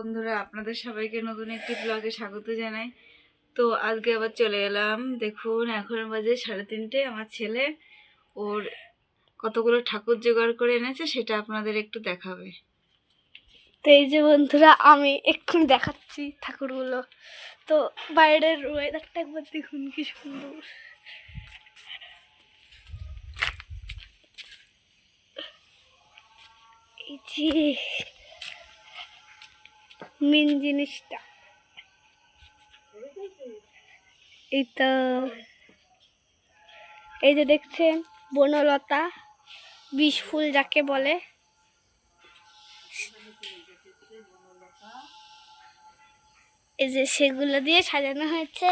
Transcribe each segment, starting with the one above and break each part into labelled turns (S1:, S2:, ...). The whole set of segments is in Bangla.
S1: বন্ধুরা, আপনাদের সবাইকে নতুন একটি ব্লগে স্বাগত জানাই। তো আজকে আবার চলে এলাম। দেখুন, এখন বাজে সাড়ে তিনটে। আমার ছেলে ওর কতগুলো ঠাকুর জোগাড় করে এনেছে, সেটা আপনাদের একটু দেখাবে।
S2: তো এই যে বন্ধুরা, আমি এক্ষুনি দেখাচ্ছি ঠাকুরগুলো। তো বাইরের ওয়েদারটা একবার দেখুন, কি সুন্দর। এই যে মেন জিনিসটা। এই তো এই যে দেখছেন, বনলতা বিষ ফুল যাকে বলে। এই যে সেগুলো দিয়ে সাজানো হয়েছে।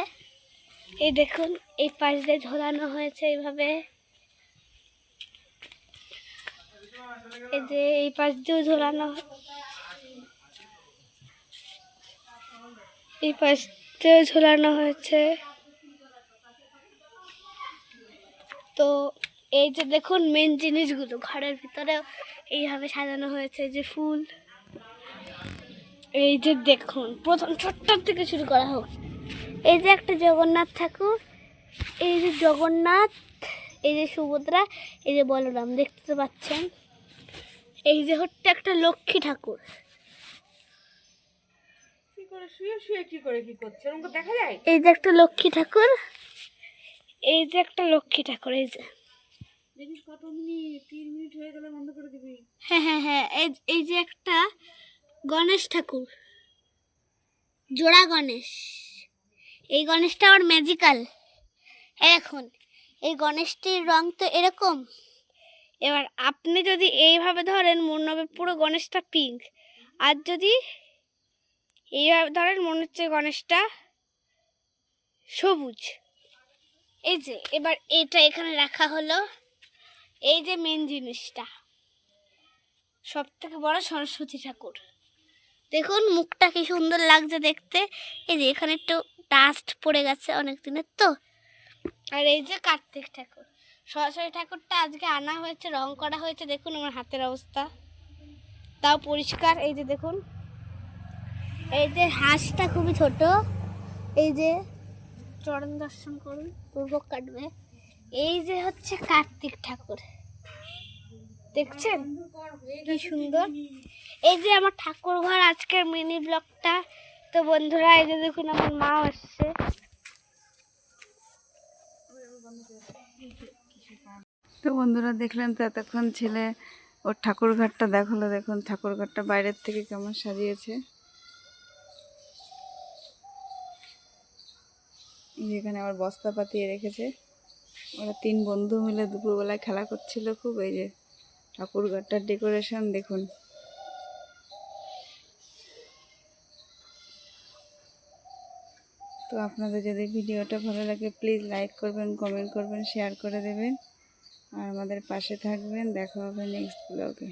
S2: এই দেখুন, এই পাশ দিয়ে ঝোলানো হয়েছে এইভাবে। এই যে এই পাশ দিয়েও ঝোলানো এই পাশ ঝোলানো হয়েছে। তো এই যে দেখুন মেন জিনিসগুলো, ঘরের ভিতরেও এইভাবে সাজানো হয়েছে যে ফুল। এই যে দেখুন, প্রথম ছোট্টর থেকে শুরু করা হোক। এই যে একটা জগন্নাথ ঠাকুর, এই যে জগন্নাথ, এই যে সুভদ্রা, এই যে বলরাম, দেখতে তো পাচ্ছেন। এই যে হচ্ছে একটা লক্ষ্মী ঠাকুর।
S1: করে শুয়ে শুয়ে কি করে কি করছে? ওরকম দেখা যায়?
S2: এই যে একটা লক্ষ্মী ঠাকুর। এই যে একটা লক্ষ্মী ঠাকুর এই যে।
S1: দেখিস কত মিনিট তিন মিনিট হয়ে গেলে বন্ধ করে দিবি।
S2: হ্যাঁ হ্যাঁ হ্যাঁ এই এই যে একটা গণেশ ঠাকুর। জোড়া গণেশ। এই গণেশটা আবার ম্যাজিক্যাল এখন এই গণেশটির রং তো এরকম। এবার আপনি যদি এইভাবে ধরেন মনে হবে পুরো গণেশটা পিঙ্ক আর যদি এইভাবে ধরেন মনে হচ্ছে গণেশটা সবুজ। এই যে, এবার এটা এখানে রাখা হলো। এই যে মেন জিনিসটা। সব থেকে বড় সরস্বতী ঠাকুর। দেখুন, মুখটা কি সুন্দর লাগছে দেখতে। এই যে, এখানে একটু ডাস্ট পড়ে গেছে অনেক দিনের তো। আর এই যে কার্তিক ঠাকুর। সরস্বতী ঠাকুরটা আজকে আনা হয়েছে, রং করা হয়েছে। দেখুন আমার হাতের অবস্থা। তাও পরিষ্কার। এই যে দেখুন। এই যে হাঁসটা খুবই ছোট। এই যে চরণ দর্শন করুন। পূর্ব কাটবে। এই যে হচ্ছে কার্তিক ঠাকুর। দেখছেন? কি সুন্দর। এই যে আমার ঠাকুর ঘর আজকের মিনি ব্লগটা। তো বন্ধুরা এই যে দেখুন আমার মা আসছে
S1: তো বন্ধুরা দেখলেন তো এতক্ষণ ছেলে ওর ঠাকুর ঘরটা দেখাল। দেখুন ঠাকুর ঘরটা বাইরের থেকে কেমন সাজিয়েছে। এই যে এখানে আবার বস্তা পাতিয়ে রেখেছে। ওরা তিন বন্ধু মিলে দুপুরবেলায় খেলা করছিল খুব, এই যে ঠাকুর ঘরটার ডেকোরেশন দেখুন। তো আপনাদের যদি ভিডিওটা ভালো লাগে প্লিজ লাইক করবেন কমেন্ট করবেন শেয়ার করে দেবেন। আর আমাদের পাশে থাকবেন, দেখা হবে নেক্সট ব্লগে